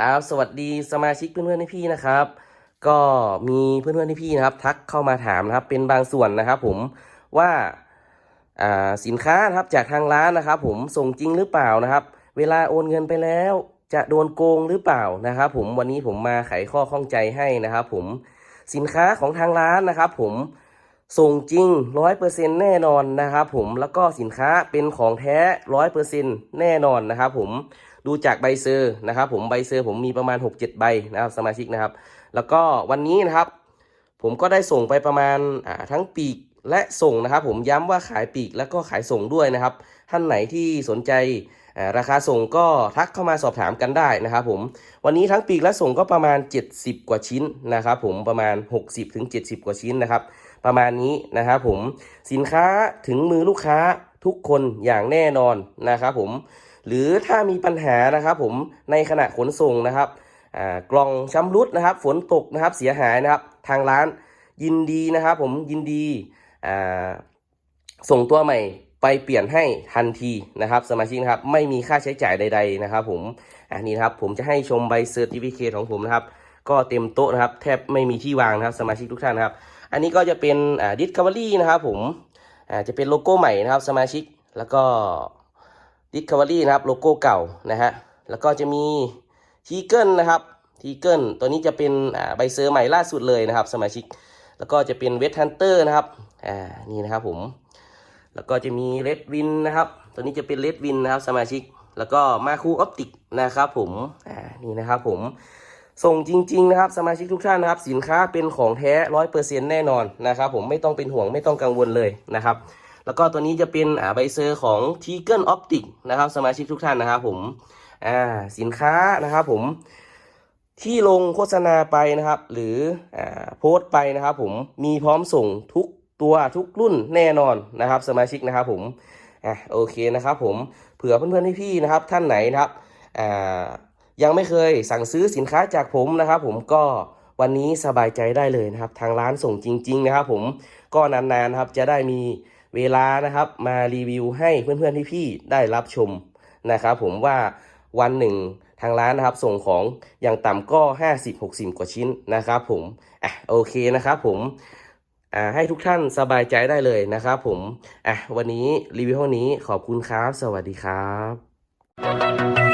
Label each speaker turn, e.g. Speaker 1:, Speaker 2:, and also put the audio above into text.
Speaker 1: ครับ สวัสดีสมาชิกเพื่อนๆพี่ๆนะครับ ก็มีเพื่อนๆพี่ๆนะครับ ทักเข้ามาถามนะครับ เป็นบางส่วนนะครับ ผมว่าอ่าสินค้านะครับจากทางร้านนะครับ ผมส่งจริงหรือเปล่านะครับ เวลาโอนเงินไปแล้ว จะโดนโกงหรือเปล่านะครับ ผมวันนี้ผมมาไขข้อข้องใจให้นะครับ ผมสินค้าของทางร้านนะครับ ผมส่งจริงร้อยเปอร์เซ็นแน่นอนนะครับ ผมแล้วก็สินค้าเป็นของแท้ร้อยเปอร์เซ็นแน่นอนนะครับ ผม ดูจากใบเซอร์นะครับ ผมใบเซอร์ผมมีประมาณ 6-7 ใบนะครับสมาชิกนะครับ แล้วก็วันนี้นะครับ ผมก็ได้ส่งไปประมาณาทั้งปีกและส่งนะครับ ผมย้ำว่าขายปีกแล้วก็ขายส่งด้วยนะครับ ท่านไหนที่สนใจราคาส่งก็ทักเข้ามาสอบถามกันได้นะครับผมวันนี้ทั้งปีกและส่งก็ประมาณ 70 กว่าชิ้นนะครับ ผมประมาณ 60ถึง70กว่าชิ้นนะครับ ประมาณนี้นะครับผมสินค้าถึงมือลูกค้าทุกคนอย่างแน่นอนนะครับผม หรือถ้ามีปัญหานะครับผมในขณะขนส่งนะครับกล่องชำรุดนะครับ ฝนตกนะครับเสียหายนะครับ ทางร้านยินดีนะครับ ผมยินดีส่งตัวใหม่ไปเปลี่ยนให้ทันทีนะครับสมาชิกนะครับไม่มีค่าใช้จ่ายใด ๆนะครับ ผมอันนี้นะครับผมจะให้ชมใบเซอร์ติฟิเคตของผมนะครับ ก็เต็มโต๊ะนะครับ แทบไม่มีที่วางนะครับ สมาชิกทุกท่านนะครับ อันนี้ก็จะเป็นดิสคัฟเวอรี่นะครับ ผมจะเป็นโลโก้ใหม่นะครับ สมาชิกแล้วก็ ดิสคัฟเวอรี่นะครับโลโก้เก่านะฮะแล้วก็จะมีทีเกิลนะครับทีเกิลตัวนี้จะเป็นใบเซอร์ใหม่ล่าสุดเลยนะครับ สมาชิก แล้วก็จะเป็นเวทฮันเตอร์นะครับอ่านี่นะครับผม แล้วก็จะมีเลดวินนะครับ ตัวนี้จะเป็นเลดวินนะครับสมาชิก แล้วก็มาคูออปติกนะครับผมอ่านี่นะครับผมส่งจริง ๆ นะครับ สมาชิกทุกท่านนะครับ สินค้าเป็นของแท้ร้อยเปอร์เซ็นแน่นอนนะครับ ผมไม่ต้องเป็นห่วงไม่ต้องกังวลเลยนะครับ แล้วก็ตัวนี้จะเป็นอ่าใบเซอร์ของ t ีเกิลออปติกนะครับสมาชิกทุกท่านนะครับผมอ่าสินค้านะครับผมที่ลงโฆษณาไปนะครับ หรืออ่าโพสต์ไปนะครับผมมีพร้อมส่งทุกตัวทุกรุ่นแน่นอนนะครับสมาชิกนะครับผมอะโอเคนะครับผมเผื่อเพื่อนๆพี่ๆนะครับท่านไหนนะครับอ่ายังไม่เคยสั่งซื้อสินค้าจากผมนะครับ ผมก็วันนี้สบายใจได้เลยนะครับ ทางร้านส่งจริง ๆ นะครับ ผมก็นานๆครับจะได้มี เวลานะครับมารีวิวให้เพื่อนๆพี่ๆได้รับชมนะครับผมว่าวันหนึ่งทางร้านนะครับส่งของอย่างต่ำก็ 50-60 กว่าชิ้นนะครับผมอะโอเคนะครับผมอ่าให้ทุกท่านสบายใจได้เลยนะครับผมอะวันนี้รีวิวเท่านี้ขอบคุณครับ สวัสดีครับ